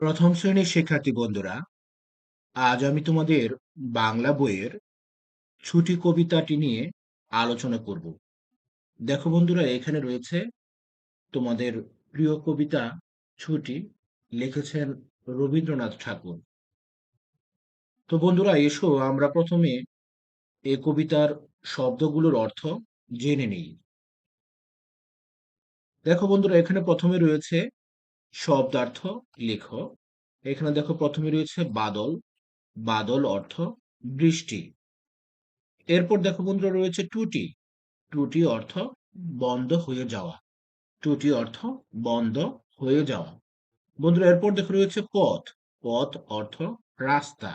প্রথম শ্রেণির শিক্ষার্থী বন্ধুরা, আজ আমি তোমাদের বাংলা বইয়ের ছুটি কবিতাটি নিয়ে আলোচনা করব। দেখো বন্ধুরা, এখানে রয়েছে তোমাদের প্রিয় কবিতা ছুটি, লিখেছেন রবীন্দ্রনাথ ঠাকুর। তো বন্ধুরা, এসো আমরা প্রথমে এই কবিতার শব্দগুলোর অর্থ জেনে নিই। দেখো বন্ধুরা, এখানে প্রথমে রয়েছে শব্দার্থ লেখো। এখানে দেখো প্রথমে রয়েছে বাদল। বাদল অর্থ বৃষ্টি। এরপর দেখো বন্ধুরা রয়েছে টুটি। টুটি অর্থ বন্ধ হয়ে যাওয়া। টুটি অর্থ বন্ধ হয়ে যাওয়া। বন্ধুরা এরপর দেখো রয়েছে পথ। পথ অর্থ রাস্তা।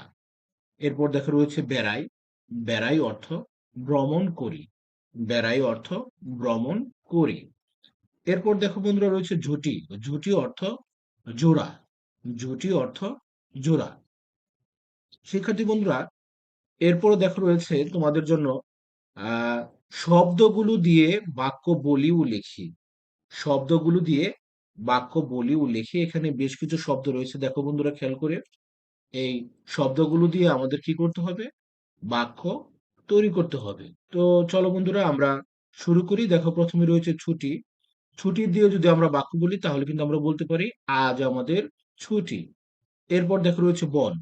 এরপর দেখো রয়েছে বেড়াই। বেড়াই অর্থ ভ্রমণ করি। বেড়াই অর্থ ভ্রমণ করি। এরপর দেখো বন্ধুরা রয়েছে ঝুটি। ঝুটি অর্থ জোড়া। ঝুটি অর্থ জোড়া। শিক্ষার্থী বন্ধুরা, এরপরে দেখো রয়েছে তোমাদের জন্য শব্দগুলো দিয়ে বাক্য বলি ও লিখি। শব্দগুলো দিয়ে বাক্য বলি ও লিখি। এখানে বেশ কিছু শব্দ রয়েছে। দেখো বন্ধুরা, খেয়াল করে। এই শব্দগুলো দিয়ে আমাদের কি করতে হবে? বাক্য তৈরি করতে হবে। তো চলো বন্ধুরা, আমরা শুরু করি। দেখো প্রথমে রয়েছে ছুটি ছুটি দিয়ে যদি আমরা বাক্য বলি, তাহলে কিন্তু আমরা বলতে পারি, আজ আমাদের ছুটি। এরপর দেখো রয়েছে বন।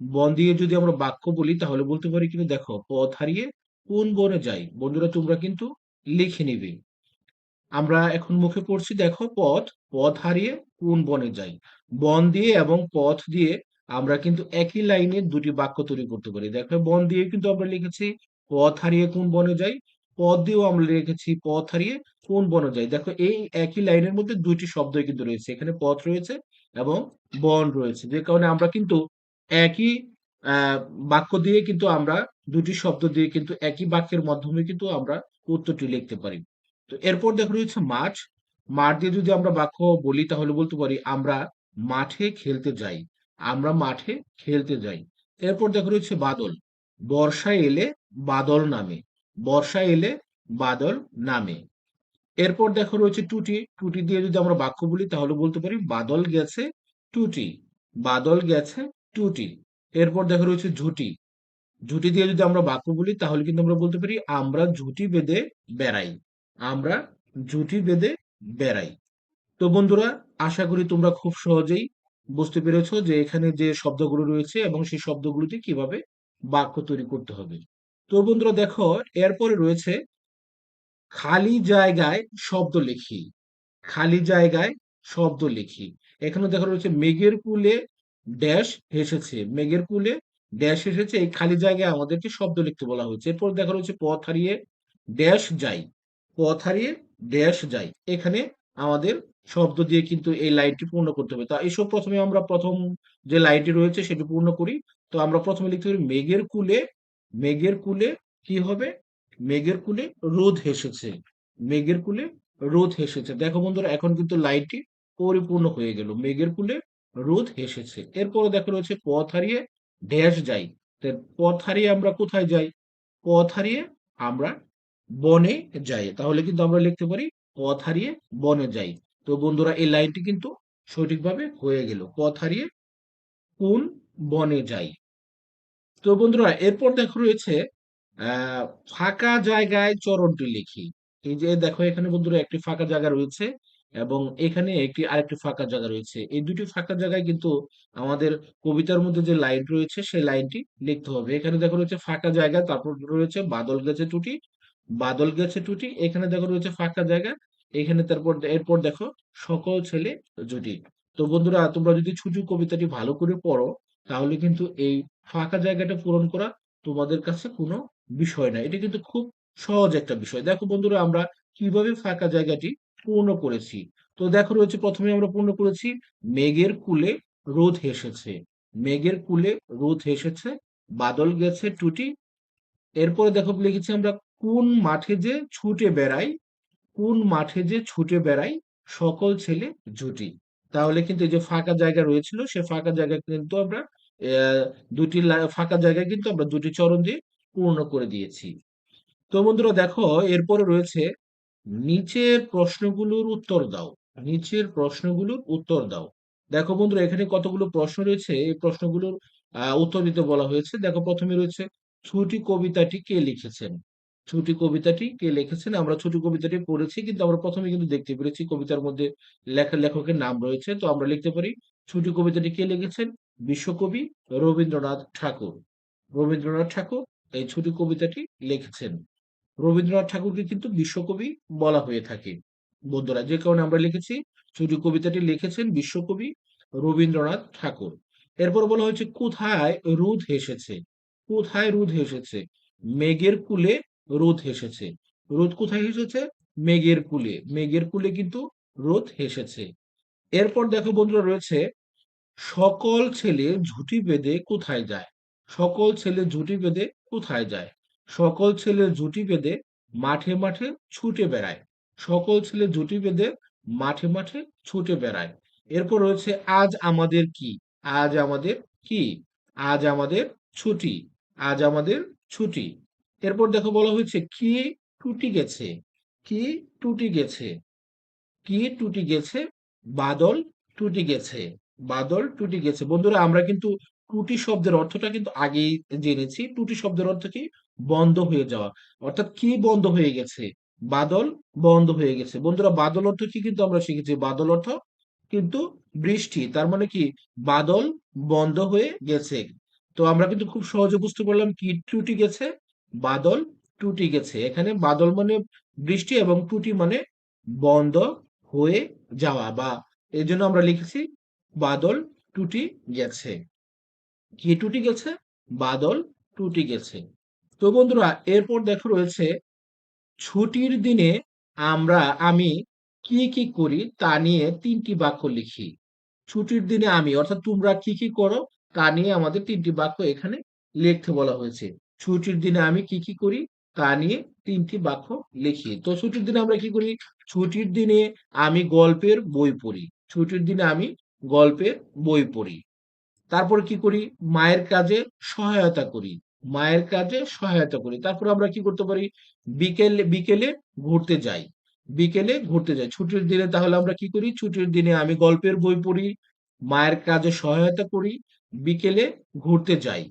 বন দিয়ে যদি আমরা বাক্য বলি, তাহলে বলতে পারি কিন্তু দেখো, পথ হারিয়ে কোন বনে যাই? বন্ধুরা, তোমরা কিন্তু লিখে নিবে। আমরা এখন মুখে পড়ছি, দেখো পথ পথ হারিয়ে কোন বনে যাই? বন দিয়ে এবং পথ দিয়ে আমরা কিন্তু একই লাইনে দুটি বাক্য তৈরি করতে পারি। দেখো, বন দিয়ে কিন্তু আমরা লিখেছি, পথ হারিয়ে কোন বনে যাই? পথ দিয়েও আমরা লিখেছি, পথ হারিয়ে কোন বনে যাই দেখো, এই একই লাইনের মধ্যে দুইটি শব্দ কিন্তু রয়েছে। এখানে পথ রয়েছে এবং বন রয়েছে। যে কারণে আমরা কিন্তু একই বাক্য দিয়ে কিন্তু আমরা দুটি শব্দ দিয়ে কিন্তু একই বাক্যের মাধ্যমে কিন্তু আমরা উত্তরটি লিখতে পারি। তো এরপর দেখো রয়েছে মাঠ। মাঠ দিয়ে যদি আমরা বাক্য বলি, তাহলে বলতে পারি, আমরা মাঠে খেলতে যাই। আমরা মাঠে খেলতে যাই। এরপর দেখো রয়েছে বাদল। বর্ষা এলে বাদল নামে। বর্ষা এলে বাদল নামে। এরপর দেখো রয়েছে টুটি টুটি দিয়ে যদি আমরা বাক্য বলি, তাহলে বলতে পারি বাদল গেছে টুটি বাদল গেছে টুটি এরপর দেখো রয়েছে ঝুটি। ঝুটি দিয়ে যদি আমরা বাক্য বলি, তাহলে কিন্তু আমরা বলতে পারি আমরা ঝুটি বেঁধে বেড়াই। আমরা ঝুটি বেঁধে বেড়াই। তো বন্ধুরা, আশা করি তোমরা খুব সহজেই বুঝতে পেরেছ যে এখানে যে শব্দগুলো রয়েছে এবং সেই শব্দগুলোতে কীভাবে বাক্য তৈরি করতে হবে। তো বন্ধুরা, দেখো, এরপরে রয়েছে খালি জায়গায় শব্দ লিখি। খালি জায়গায় শব্দ লিখি। এখানে দেখা রয়েছে মেঘের কুলে ড্যাশ হেসেছে মেঘের কুলে ড্যাশ এসেছে। এই খালি জায়গায় আমাদেরকে শব্দ লিখতে বলা হয়েছে। এরপর দেখা রয়েছে পথ হারিয়ে ড্যাশ যাই পথ হারিয়ে ড্যাশ যাই এখানে আমাদের শব্দ দিয়ে কিন্তু এই লাইনটি পূর্ণ করতে হবে। তা এসব প্রথমে আমরা প্রথম যে লাইনটি রয়েছে সেটি পূর্ণ করি। তো আমরা প্রথমে লিখতে পারি মেঘের কুলে মেঘের কুলে কি হবে? মেঘের কুলে রোদ হেসেছে। মেঘের কুলে রোদ হেসেছে। দেখো বন্ধুরা, এখন কিন্তু লাইনটি পরিপূর্ণ হয়ে গেল। মেঘের কুলে রোদ হেসেছে। এরপরে দেখো রয়েছে পথ হারিয়ে ড্যাশ যাই। পথ হারিয়ে আমরা কোথায় যাই? পথ হারিয়ে আমরা বনে যাই। তাহলে কিন্তু আমরা লিখতে পারি পথ হারিয়ে বনে যাই। তো বন্ধুরা, এই লাইনটি কিন্তু সঠিকভাবে হয়ে গেল। পথ হারিয়ে কোন বনে যাই? তো বন্ধুরা, এরপর দেখো রয়েছে ফাঁকা জায়গায় চরণটি লিখি। এই যে, দেখো, এখানে বন্ধুরা একটি ফাঁকা জায়গা রয়েছে এবং এখানে একটি, আরেকটি ফাঁকা জায়গা রয়েছে। এই দুটি ফাঁকা জায়গায় কিন্তু আমাদের কবিতার মধ্যে যে লাইন রয়েছে, সেই লাইনটি লিখতে হবে। এখানে দেখো, রয়েছে ফাঁকা জায়গা, তারপর রয়েছে বাদল গেছে টুটি, বাদল গেছে টুটি, এখানে দেখো, রয়েছে ফাঁকা জায়গা, এখানে তারপর, এরপর দেখো, সকল ছেলে জুটি তো বন্ধুরা, তোমরা যদি ছুটু কবিতাটি ভালো করে পড়ো, তাহলে কিন্তু এই ফাঁকা জায়গাটা পূরণ করা তোমাদের কাছে কোনো বিষয় না। এটা কিন্তু খুব সহজ একটা বিষয়। দেখো বন্ধুরা, আমরা কীভাবে ফাঁকা জায়গাটি পূর্ণ করেছি? তো দেখো রয়েছে, প্রথমে আমরা পূর্ণ করেছি, মেঘের কুলে রোদ হেসেছে। মেঘের কুলে রোদ হেসেছে, বাদল গেছে টুটি। এরপরে দেখো, লিখেছি আমরা, কোন মাঠে যে ছুটে বেড়াই, কোন মাঠে যে ছুটে বেড়াই, সকল ছেলে জুটি। তাহলে কিন্তু এই যে ফাঁকা জায়গা রয়েছিল, সে ফাঁকা জায়গা কিন্তু আমরা দুটি ফাঁকা জায়গায় কিন্তু আমরা দুটি চরণ দিয়ে পূর্ণ করে দিয়েছি। তো বন্ধুরা দেখো, এরপরে রয়েছে নিচের প্রশ্নগুলোর উত্তর দাও। নিচের প্রশ্নগুলোর উত্তর দাও। দেখো বন্ধুরা, এখানে কতগুলো প্রশ্ন রয়েছে? এই প্রশ্নগুলোর উত্তর দিতে বলা হয়েছে। দেখো প্রথমে রয়েছে, ছুটি কবিতাটি কে লিখেছেন? ছুটি কবিতাটি কে লিখেছেন? আমরা ছুটি কবিতাটি পড়েছি, কিন্তু আমরা প্রথমে কিন্তু দেখতে পেরেছি কবিতার মধ্যে লেখা, লেখকের নাম রয়েছে। তো আমরা লিখতে পারি, ছুটি কবিতাটি কে লিখেছেন? বিশ্বকবি রবীন্দ্রনাথ ঠাকুর। রবীন্দ্রনাথ ঠাকুর এই ছুটি কবিতাটি লিখেছেন। রবীন্দ্রনাথ ঠাকুরকে কিন্তু বিশ্বকবি বলা হয়ে থাকে। বন্ধুরা, যে কারণে আমরা লিখেছি, ছুটি কবিতাটি লিখেছেন বিশ্বকবি রবীন্দ্রনাথ ঠাকুর। এরপর বলা হয়েছে, কোথায় রোদ হেসেছে? কোথায় রোদ হেসেছে? মেঘের কুলে রোদ হেসেছে। রোদ কোথায় হেসেছে? মেঘের কুলে। মেঘের কুলে কিন্তু রোদ হেসেছে। এরপর দেখো বন্ধুরা রয়েছে, সকল ছেলে ঝুঁটি বেঁধে কোথায় যায়? সকল ছেলে জুটি বেঁধে কোথায় যায়? সকল ছেলে জুটি বেঁধে মাঠে মাঠে ছুটে বেড়ায়। সকল ছেলে জুটি বেঁধে মাঠে মাঠে ছুটে বেড়ায়। এরপর রয়েছে, আজ আমাদের কি? আজ আমাদের কি? আজ আমাদের ছুটি? আজ আমাদের ছুটি? এরপর দেখো বলা হয়েছে, কি টুটি গেছে? কি টুটি গেছে? কি টুটি গেছে? বাদল টুটি গেছে? বাদল টুটি গেছে। বন্ধুরা, আমরা কিন্তু টুটি শব্দের অর্থটা কিন্তু আগেই জেনেছি। টুটি শব্দের অর্থ কি? বন্ধ হয়ে যাওয়া। অর্থাৎ কি বন্ধ হয়ে গেছে? বাদল বন্ধ হয়ে গেছে। বন্ধুরা, বাদল অর্থ কি কিন্তু আমরা শিখেছি। বাদল অর্থ কিন্তু বৃষ্টি। তার মানে কি? বাদল বন্ধ হয়ে গেছে। তো আমরা কিন্তু খুব সহজে বুঝতে পারলাম কি টুটি গেছে? বাদল টুটি গেছে। এখানে বাদল মানে বৃষ্টি এবং টুটি মানে বন্ধ হয়ে যাওয়া বা এই জন্য আমরা লিখেছি বাদল টুটি গেছে। কি টুটি গেছে? বাদল টুটি গেছে। তো বন্ধুরা, এরপর দেখো রয়েছে, ছুটির দিনে আমরা, আমি কি কি করি তা নিয়ে তিনটি বাক্য লিখি। ছুটির দিনে আমি, অর্থাৎ তোমরা কি কি করো তা নিয়ে আমাদের তিনটি বাক্য এখানে লিখতে বলা হয়েছে। ছুটির দিনে আমি কি কি করি তা নিয়ে তিনটি বাক্য লিখি। তো ছুটির দিনে আমরা কি করি? ছুটির দিনে আমি গল্পের বই পড়ি। ছুটির দিনে আমি গল্পের বই পড়ি। তারপর কি করি? মায়ের কাজে সহায়তা করি। মায়ের কাজে সহায়তা করি। তারপর আমরা কি করতে পারি? বিকেলে বিকেলে ঘুরতে যাই। বিকেলে ঘুরতে যাই। ছুটির দিনে তাহলে আমরা কি করি? ছুটির দিনে আমি গল্পের বই পড়ি, মায়ের কাজে সহায়তা করি, বিকেলে ঘুরতে যাই।